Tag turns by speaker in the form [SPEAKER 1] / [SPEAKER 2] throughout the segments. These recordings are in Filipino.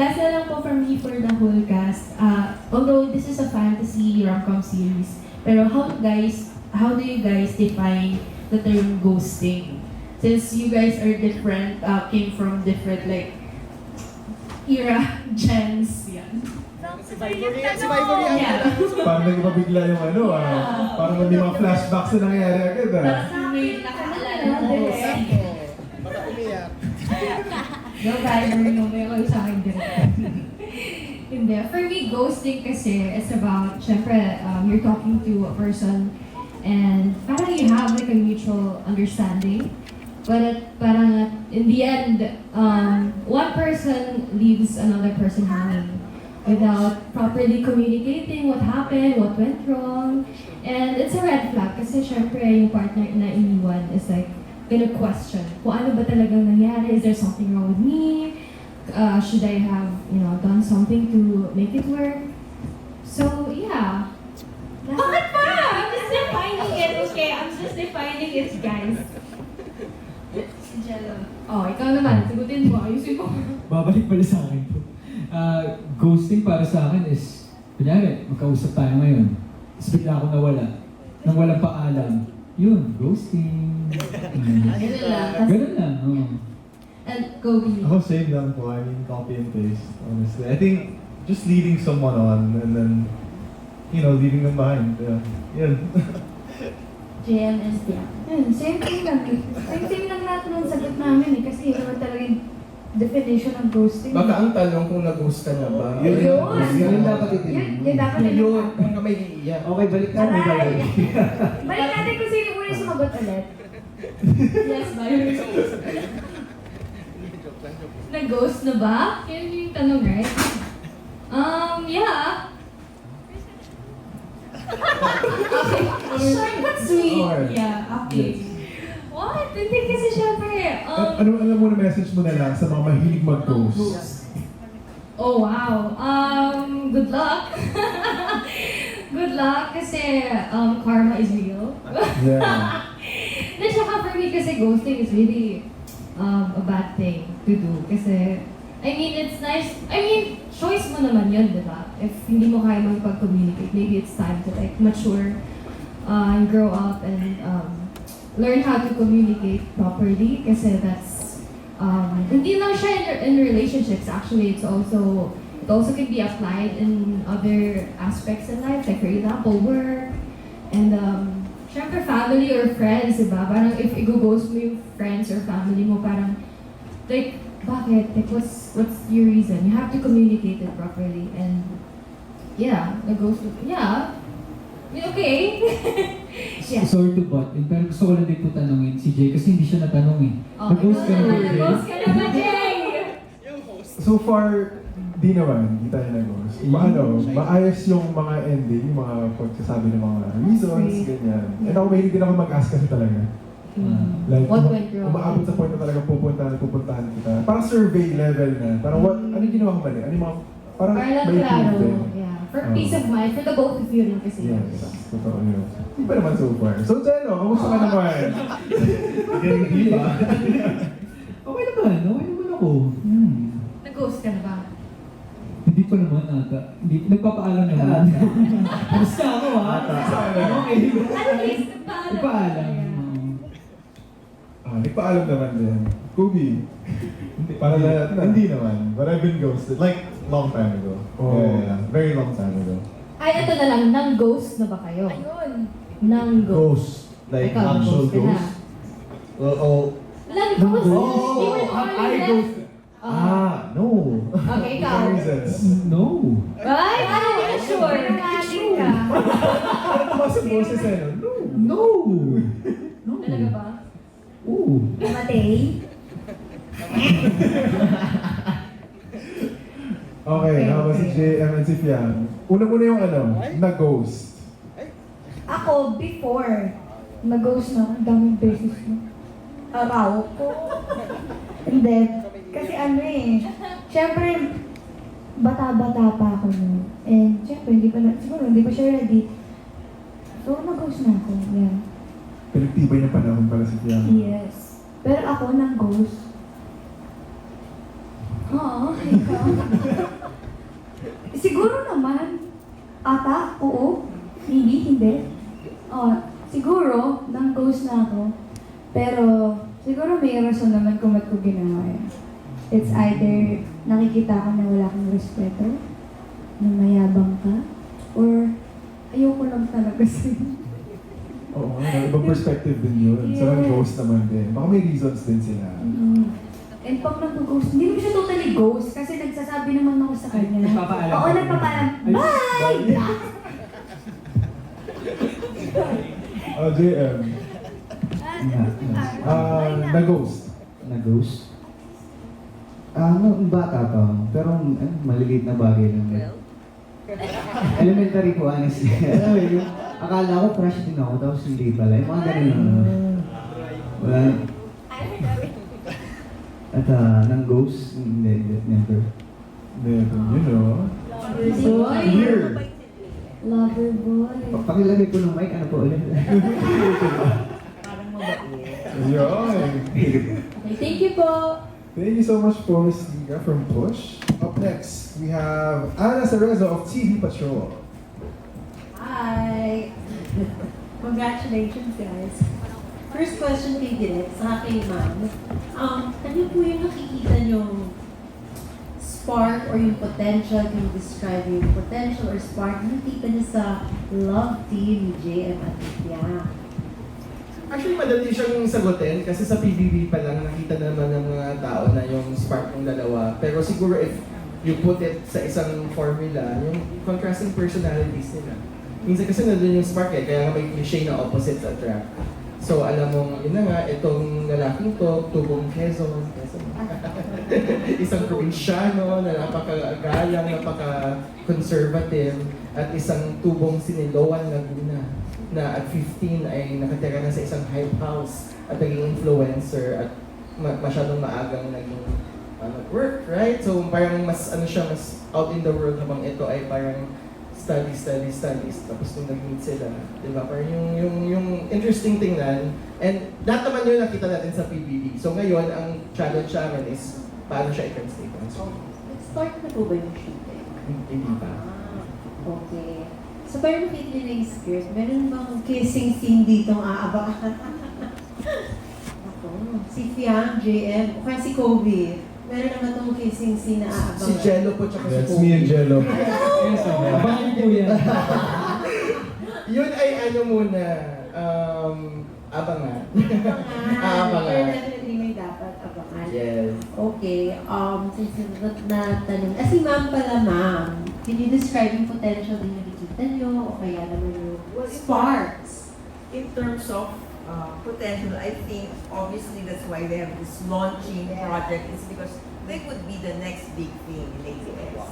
[SPEAKER 1] last na lang po from me for the whole cast. Uh, although this is a fantasy rom-com series, pero how guys, how do you guys define the term ghosting? Since you guys are different, uh, came from different like era, gens, yan.
[SPEAKER 2] Si Vivory ang
[SPEAKER 1] Yeah.
[SPEAKER 3] Parang nagpabigla yung ano ah. Parang may mga flashbacks na nangyayari agad ah.
[SPEAKER 1] Parang may nakaalala
[SPEAKER 4] Naman yung may kayo sa akin. Hindi. For me, ghosting kasi is about, syempre, um, you're talking to a person and parang you have like a mutual understanding. But at, parang in the end, um, one person leaves another person hanging without properly communicating what happened, what went wrong. And it's a red flag kasi syempre yung partner na iniwan is like, gonna question kung ano ba talagang nangyari. Is there something wrong with me? Uh, should I have, you know, done something to make it work? So, yeah. That's-
[SPEAKER 1] Bakit pa? I'm just defining it, okay? I'm just defining it, guys. Jello.
[SPEAKER 4] Oh, ikaw naman. Sagutin mo. Ayusin mo.
[SPEAKER 5] Babalik pala sa akin po. Ah, ghosting para sa akin is, kunyari, magkausap tayo ngayon. Tapos bigla ako nawala. Nang walang paalam. Yun, ghosting.
[SPEAKER 4] Ganun lang.
[SPEAKER 5] Ganun lang, oo.
[SPEAKER 4] And Kobe.
[SPEAKER 3] Ako same lang po. I mean, copy and paste, honestly. I think just leading someone on and then, you know, leaving them behind. Yeah. Yun.
[SPEAKER 1] JMS yeah.
[SPEAKER 6] Ayun, same thing lang. eh. Same thing lang lahat ng sagot namin eh. Kasi yun naman talaga yung definition ng ghosting.
[SPEAKER 2] Baka ang tanong kung nag-ghost ka na ba?
[SPEAKER 3] Yun.
[SPEAKER 6] Yun.
[SPEAKER 3] Yun
[SPEAKER 2] dapat
[SPEAKER 6] Yun, yun dapat na
[SPEAKER 2] Yun, kung may iiyak.
[SPEAKER 5] Okay, balik. May
[SPEAKER 6] Aray!
[SPEAKER 5] Balik
[SPEAKER 6] natin kung sino muna yung sumagot ulit.
[SPEAKER 4] Yes, Byron. Nag-ghost na ba? Yun yung tanong, right? Um, yeah. okay.
[SPEAKER 1] Short but sweet.
[SPEAKER 4] Yeah, okay. What? Hindi kasi syempre, um,
[SPEAKER 3] ano, ano mo na message mo na lang sa mga mahilig mag-ghost?
[SPEAKER 4] Oh, wow. Um, good luck. good luck kasi um, karma is real.
[SPEAKER 3] Yeah.
[SPEAKER 4] Na saka for me kasi ghosting is really um, a bad thing to do. Kasi, I mean, it's nice. I mean, choice mo naman yun, di ba? If hindi mo kaya magpag-communicate, maybe it's time to like mature uh, and grow up and um, learn how to communicate properly. Kasi that's, um, hindi lang siya in, in relationships. Actually, it's also, it also can be applied in other aspects in life. Like, for example, work, and um, syempre family or friends, diba? Parang if i-ghost mo yung friends or family mo, parang, like, bakit? Like, what's, what's your reason? You have to communicate it properly. And, yeah, nag-ghost, yeah. Okay. yeah.
[SPEAKER 5] Sorry to butt in, pero gusto ko lang din po tanungin si Jay kasi hindi siya natanong eh.
[SPEAKER 4] Oh,
[SPEAKER 5] Nag-ghost ka na ba, Jay?
[SPEAKER 4] Nag-ghost ka na ba, Jay?
[SPEAKER 3] So far, di naman, di tayo nag-ghost. Maano, maayos yung mga ending, yung mga pagsasabi ng mga reasons, ganyan. And ako mahilig din ako mag-ask kasi talaga.
[SPEAKER 4] Hmm.
[SPEAKER 3] Like,
[SPEAKER 4] What
[SPEAKER 3] uma-
[SPEAKER 4] went wrong?
[SPEAKER 3] Umaabot sa point na talaga pupuntahan, pupuntahan kita. Parang survey level na. Parang what, ano yung ginawa ko mali? Ano yung mga, parang
[SPEAKER 4] Para lang
[SPEAKER 3] may
[SPEAKER 4] klaro.
[SPEAKER 3] improvement.
[SPEAKER 4] Yeah. For
[SPEAKER 3] Oh.
[SPEAKER 4] peace of mind, for the both of you rin kasi.
[SPEAKER 3] Yes,
[SPEAKER 4] diba?
[SPEAKER 3] totoo yun. Hindi pa naman so far. So, Jello, kamusta ka naman? Hindi ba?
[SPEAKER 5] Hindi pa naman ata. Hindi, nagpapaalam naman. Basta ako ha. Okay.
[SPEAKER 4] At least, nagpaalam.
[SPEAKER 5] Nagpaalam.
[SPEAKER 3] Ah, nagpaalam naman din. Kubi. Hindi, para na, hindi naman. But I've been ghosted. Like, long time ago.
[SPEAKER 5] Oh.
[SPEAKER 3] Yeah, yeah, yeah. Very long time ago.
[SPEAKER 4] Ay, ito na lang, nang ghost na ba kayo?
[SPEAKER 1] Ayun.
[SPEAKER 4] Nang ghost.
[SPEAKER 3] Ghost. Like,
[SPEAKER 4] Ikaw,
[SPEAKER 3] actual
[SPEAKER 4] na.
[SPEAKER 3] ghost. Well, oh.
[SPEAKER 4] Lang ghost?
[SPEAKER 3] Oh,
[SPEAKER 4] Di na
[SPEAKER 3] I, I
[SPEAKER 4] ulit.
[SPEAKER 3] ghost. No.
[SPEAKER 4] Okay, ikaw.
[SPEAKER 3] For reasons.
[SPEAKER 5] No.
[SPEAKER 4] Ay, ano ka sure?
[SPEAKER 6] Nangaling ka.
[SPEAKER 3] Parang tumasang boses eh. no?
[SPEAKER 5] No. No.
[SPEAKER 4] Talaga ba?
[SPEAKER 5] Oo.
[SPEAKER 6] Matay.
[SPEAKER 3] Okay,
[SPEAKER 4] Okay,
[SPEAKER 3] okay. si. JM and si Fiam. Una-una yung ano, na-ghost.
[SPEAKER 6] Ako, before, nag-ghost na, ang daming beses na. Araw ko. And then, kasi ano eh, Siyempre, bata-bata pa ako nun. And siyempre, hindi pa na, siguro hindi pa siya ready. So, nag-ghost na ako. Yeah.
[SPEAKER 3] Pinagtibay na panahon para sa Tiana.
[SPEAKER 6] Yes. Pero ako nang ghost.
[SPEAKER 4] Oo, ikaw.
[SPEAKER 6] siguro naman. Ata, oo. Maybe, hindi. Oh, siguro, nang ghost na ako. Pero, siguro may rason naman kung ba't ko ginawa yan. It's either nakikita ko na wala kang respeto, na mayabang ka, or ayoko lang talaga sa'yo.
[SPEAKER 3] Oo, nga, ibang perspective din yun. Sa mga
[SPEAKER 6] Yes.
[SPEAKER 3] ghost naman din. Baka may reasons din sila.
[SPEAKER 6] Mm. And pag nag-ghost, hindi mo siya totally ghost kasi nagsasabi naman ako sa kanya.
[SPEAKER 5] Nagpapaalam
[SPEAKER 6] Oo, nagpapaalam.
[SPEAKER 5] Ay,
[SPEAKER 6] Bye!
[SPEAKER 3] Oh, JM.
[SPEAKER 7] Na,
[SPEAKER 3] Ah, na-ghost.
[SPEAKER 7] Na ghost. Ah, no, bata pa. Pero ano, maliliit na bagay lang. eh. Elementary ko, honestly. Alam mo yun, akala ko crush din ako, tapos hindi pala. Yung mga ganun lang. Wala. At ah, ng ghost, hindi, never.
[SPEAKER 3] Then, you know.
[SPEAKER 1] Boy!
[SPEAKER 3] Weird.
[SPEAKER 6] Lover boy.
[SPEAKER 7] Pa- Pakilagay ko ng mic, ano po ulit?
[SPEAKER 3] Yun.
[SPEAKER 1] Okay, thank you po.
[SPEAKER 3] Thank you so much Miss Liga from Push. Up next, we have Ana Cerezo of TV Patrol.
[SPEAKER 8] Hi! Congratulations, guys. First question kay Direk, sa kay Ma'am. Um, ano po yung nakikita yung spark or yung potential, can you describe yung potential or spark na nakita niyo sa love team ni JM at Nitya?
[SPEAKER 2] Actually, madali siyang sagutin kasi sa PBB pa lang nakita naman ng mga tao na yung spark ng dalawa. Pero siguro if you put it sa isang formula, yung contrasting personalities nila. Minsan kasi nandun yung spark eh, kaya may cliche na opposites attract. So alam mo, yun na nga, itong lalaking to, tubong Quezon. isang probinsyano na napakagalang, napaka-conservative, at isang tubong Siniloan Laguna na at 15 ay nakatira na sa isang hype house at naging influencer at ma- masyadong maagang naging uh, work, right? So parang mas ano siya, mas out in the world habang ito ay parang study, study, studies. Tapos nung nag-meet sila, di ba? Parang yung, yung, yung interesting tingnan. And lahat naman yun nakita natin sa PBB. So ngayon, ang challenge namin is paano siya i-translate screen.
[SPEAKER 8] Nag-start na po ba yung shooting?
[SPEAKER 2] Hindi pa.
[SPEAKER 8] Ah, okay. So, parang nakita niyo na yung skirt. Meron bang kissing scene dito ang aabangan? Ako, si Fiang, JM, o kaya si Kobe. Meron naman itong kissing scene na aabangan.
[SPEAKER 2] Si Jello po tsaka si
[SPEAKER 3] That's me and Jello.
[SPEAKER 5] Yes. Abangan niyo po yan.
[SPEAKER 2] Yun ay ano muna, um, abangan.
[SPEAKER 8] Abangan.
[SPEAKER 2] Aabangan.
[SPEAKER 8] Pero definitely may dapat abangan.
[SPEAKER 2] Yes.
[SPEAKER 8] Okay, um, susunod na tanong. Ah, si ma'am pala, ma'am. Can you describe yung potential din na nakikita nyo? O kaya naman yung sparks?
[SPEAKER 9] in terms of uh, potential, I think obviously that's why they have this launching project is because they would be the next big thing in ABS.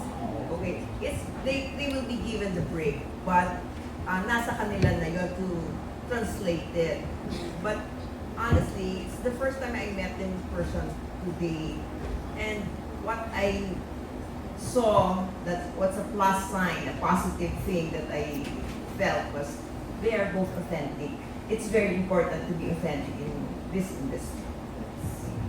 [SPEAKER 9] Okay, yes, they, they will be given the break, but uh, nasa kanila na yun to translate it. But honestly, it's the first time I met them in person today, and what I saw that what's a plus sign, a positive thing that I felt was they are both authentic. It's very important to be authentic in this industry.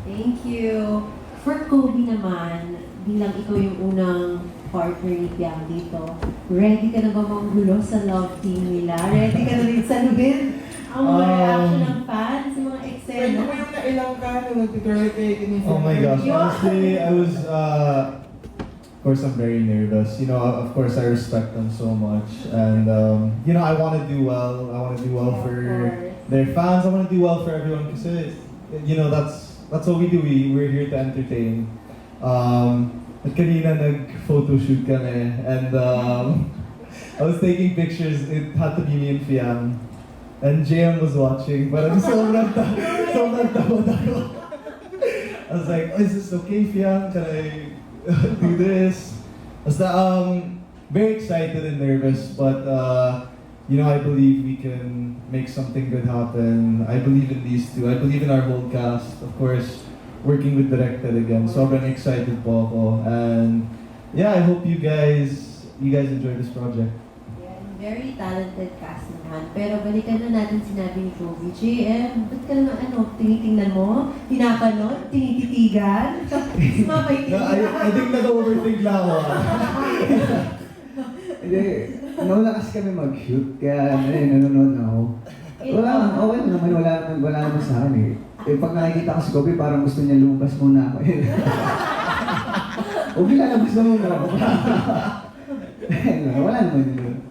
[SPEAKER 8] Thank you. For Kobe naman, bilang ikaw yung unang partner ni Piang dito, ready ka na ba manggulo sa love team nila? Ready ka na rin saluhin ang mga
[SPEAKER 10] Um,
[SPEAKER 8] reaction ng fans, sa mga
[SPEAKER 2] Kwento
[SPEAKER 8] eksena?
[SPEAKER 2] mo yung nailang ka nung Kinifo.
[SPEAKER 10] Oh my gosh, honestly, I was, uh, of course, I'm very nervous. You know, of course, I respect them so much. And, um, you know, I want to do well. I want to do well
[SPEAKER 8] Yeah,
[SPEAKER 10] for their fans. I want to do well for everyone because, you know, that's that's what we do. We, we're here to entertain. Um, at kanina nag-photo shoot kami. And um, I was taking pictures. It had to be me and Fiam. And JM was watching. But I'm ta- sobrang ako. I was like, oh, is this okay, Fiam? Can I do this? Basta, um, very excited and nervous, but, uh, you know, I believe we can make something good happen. I believe in these two. I believe in our whole cast. Of course, working with Directed again. so I'm excited po ako. And, yeah, I hope you guys, you guys enjoy this project.
[SPEAKER 8] Yan, very talented cast naman. Pero balikan na natin sinabi ni Kobe, JM, ba't ka naman ano, tinitingnan mo? Pinapanood? Tinititigan? Sumabay
[SPEAKER 10] No, I, I think nag-overthink lang ako.
[SPEAKER 7] Hindi, nauna kasi kami mag-shoot, kaya ano eh, nanonood na ako. Wala, okay lang naman, wala, naman- wala naman sa akin eh. Eh, pag nakikita ko si Kobe, parang gusto niya lumabas muna ako. Huwag lalabas na muna ako. Wala naman yun.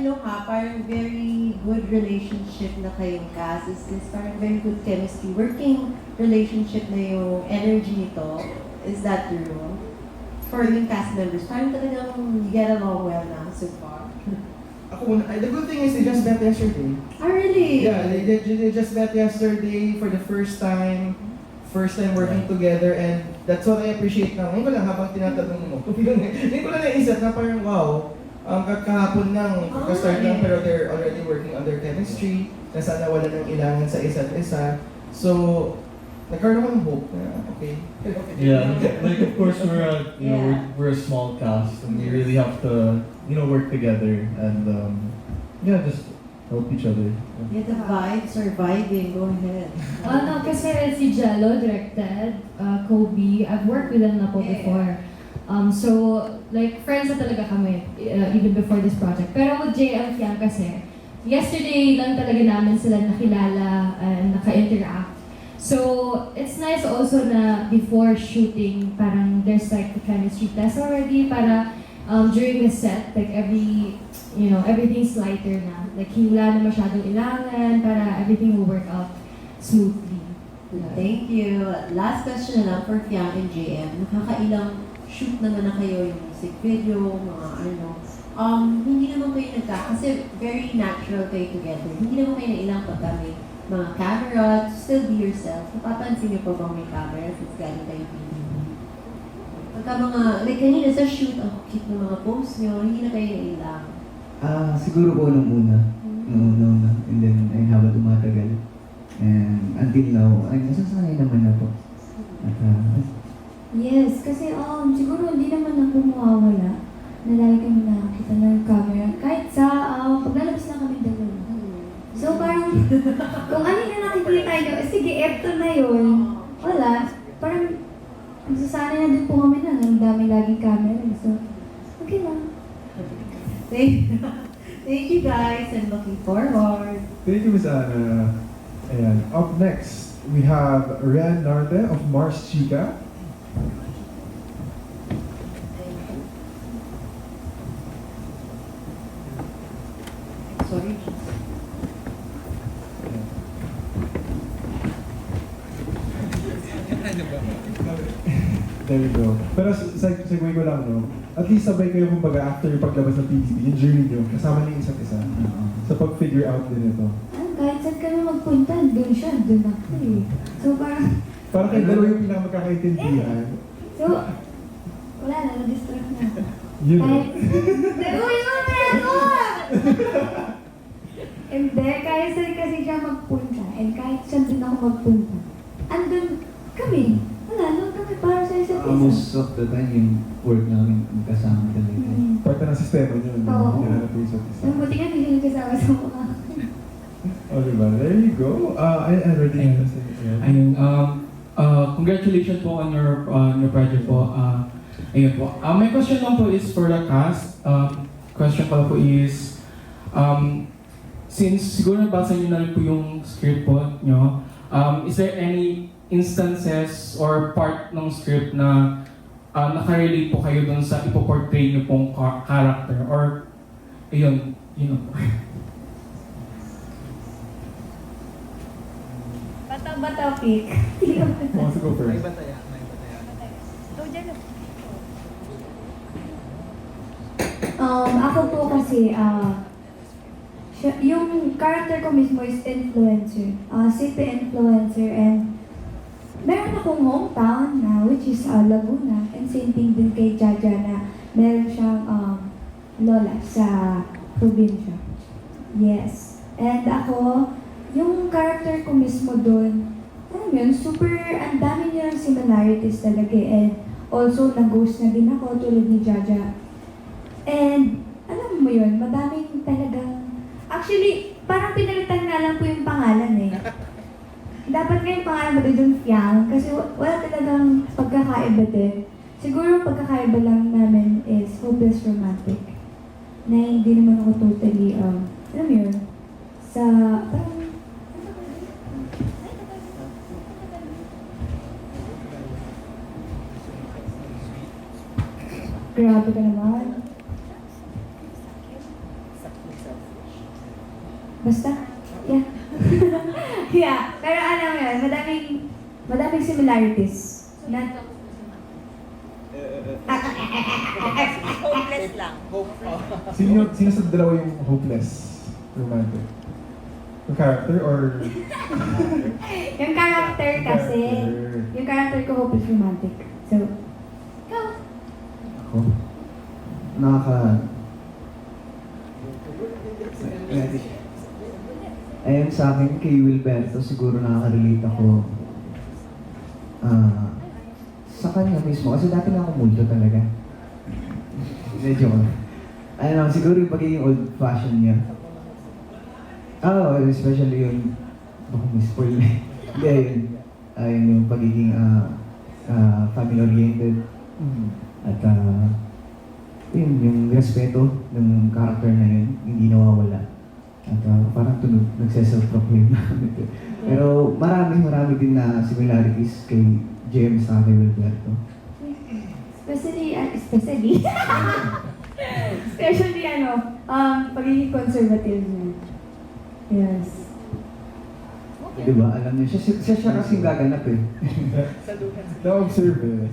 [SPEAKER 8] Ano ha, parang very good relationship na kayong cast. Is this parang very good chemistry? Working relationship na yung energy nito. Is that true? For yung cast members, parang talagang you get along well na so far.
[SPEAKER 2] Ako, the good thing is they just met yesterday.
[SPEAKER 8] Ah, really?
[SPEAKER 2] Yeah, they, they, they just met yesterday for the first time. First time working together and that's what I appreciate na. Ngayon ko lang habang tinatanong mo. Ngayon ko lang naisip na parang wow, um, kahapon lang, start lang pero they're already working on their chemistry na sana wala nang ilangan sa isa't isa. So, nagkaroon ako ng hope na okay.
[SPEAKER 10] Yeah, like of course we're a you know
[SPEAKER 8] Yeah.
[SPEAKER 10] we're, we're a small cast and we really have to you know work together and um, yeah just help each other.
[SPEAKER 8] Yeah, the vibes are vibing. Go ahead.
[SPEAKER 4] Ano, kasi si Jello directed, uh, Kobe, I've worked with them na po
[SPEAKER 8] Yeah.
[SPEAKER 4] before. Um, so, like, friends na talaga kami, uh, even before this project. Pero with JM Fiang kasi, yesterday lang talaga namin sila nakilala and naka-interact. So, it's nice also na before shooting, parang there's like the chemistry test already para um, during the set, like every, you know, everything's lighter na. Like, wala na masyadong ilangan para everything will work out smoothly.
[SPEAKER 8] Thank you. Last question na lang for Fiang and JM. Nakakailang shoot naman na kayo yung music video, mga ano. Um, hindi naman kayo nagka, kasi very natural kayo together. Hindi naman kayo na ilang paggamit mga camera, still be yourself. Napapansin niyo pa bang may camera since galing kayo PBB? Pagka mga, like kanina sa shoot, ang cute ng mga posts niyo, hindi na kayo na ilang.
[SPEAKER 7] Ah, siguro po nung una. Nung una, una. And then, ay habang tumatagal. And until now, ay nasasanay naman ako. At, ah,
[SPEAKER 6] Yes, kasi um, siguro hindi naman ako mawawala na lagi kami nakakita ng camera. Kahit sa um, paglalabas na kami dalawa. So parang, kung ano yung nakikita nyo, eh, sige, eto na yun. Wala. Parang, nagsasanay na din po kami na, ang dami laging camera. So, okay lang.
[SPEAKER 8] Thank, thank you guys and looking forward.
[SPEAKER 3] Thank you, Miss Anna. Ayan. Up next, we have Rian Narde of Mars Chica.
[SPEAKER 8] Sorry.
[SPEAKER 3] There you go. Pero seg segue ko lang, no? At least sabay kayo kumbaga after yung paglabas ng PBB, yung journey nyo, kasama niyo isa't isa.
[SPEAKER 7] ah,
[SPEAKER 3] Sa pag-figure out din ito.
[SPEAKER 6] Ah, kahit saan kami magpunta, doon siya, doon ako eh. So parang,
[SPEAKER 3] Parang kayo dalawa yung pinakamagkakaintindihan.
[SPEAKER 6] so, wala na, na-distract na.
[SPEAKER 3] Yun.
[SPEAKER 6] Na ako! And then, kahit saan kasi siya magpunta, and kahit saan din ako magpunta, andun kami. Wala, doon kami para sa isa't isa.
[SPEAKER 7] most of the time, yung work namin kasama talaga.
[SPEAKER 6] Mm.
[SPEAKER 3] Parte ng sistema nyo, no?
[SPEAKER 6] Oo.
[SPEAKER 3] Hinahanap yung isa't isa.
[SPEAKER 6] Ang buti nga, hindi siya nagkasama sa mukha.
[SPEAKER 3] Oh, diba? There you go. Uh, I, I already.
[SPEAKER 11] Ayun, um, uh, congratulations po on your, uh, your project po. Uh, ayun po. Uh, my question lang po is for the cast. Um, question ko po is, um, since siguro nabasa niyo na rin po yung script po nyo, um, is there any instances or part ng script na uh, nakarelate po kayo dun sa ipoportray niyo pong character or ayun, yun know,
[SPEAKER 6] Bata-bata pick.
[SPEAKER 3] Who wants to go first?
[SPEAKER 6] Um, ako po kasi, ah, siya- yung character ko mismo is influencer. Ah, city influencer and meron akong hometown na which is ah, Laguna and same thing din kay Jaja na meron siyang um, lola sa probinsya. Yes. And ako, yung character ko mismo doon, alam yun, super, ang dami nilang similarities talaga eh. And also, nag-ghost na din ako tulad ni Jaja. And, alam mo yun, madaming talagang... Actually, parang pinalitan nga lang po yung pangalan eh. Dapat nga yung pangalan mo doon Fiang, kasi wa- wala talagang pagkakaiba din. Siguro pagkakaiba lang namin is hopeless romantic. Na hindi naman ako totally, um, alam mo yun, sa, parang, Grabe ka naman. Basta, yeah. yeah, pero alam mo yun, madaming, madaming similarities. Na,
[SPEAKER 9] Hopeless lang.
[SPEAKER 3] Sino, sino sa dalawa yung hopeless romantic? Yung character or...
[SPEAKER 6] yung character kasi, yung character ko hopeless romantic.
[SPEAKER 7] Ako? Nakaka... Ayun sa akin, kay Wilberto, siguro nakaka-relate ako ah sa kanya mismo. Kasi dati na ako multo talaga. Medyo ko. Ano, siguro yung pagiging old-fashioned niya. Oo, oh, especially yung... Baka may spoil na. Hindi, yun. Ayun yung pagiging ah ah, family-oriented. At ah, yun, yung respeto ng character na yun, hindi nawawala. At ah, parang tunog, nagse-self-proclaim na kami. Pero marami, marami din na similarities kay James sa kay Wilberto.
[SPEAKER 6] Especially, uh, especially, especially ano, um, pagiging conservative niya. Yes.
[SPEAKER 7] Di ba? Alam niyo, siya, siya, siya kasing gaganap eh.
[SPEAKER 3] Na-observe eh.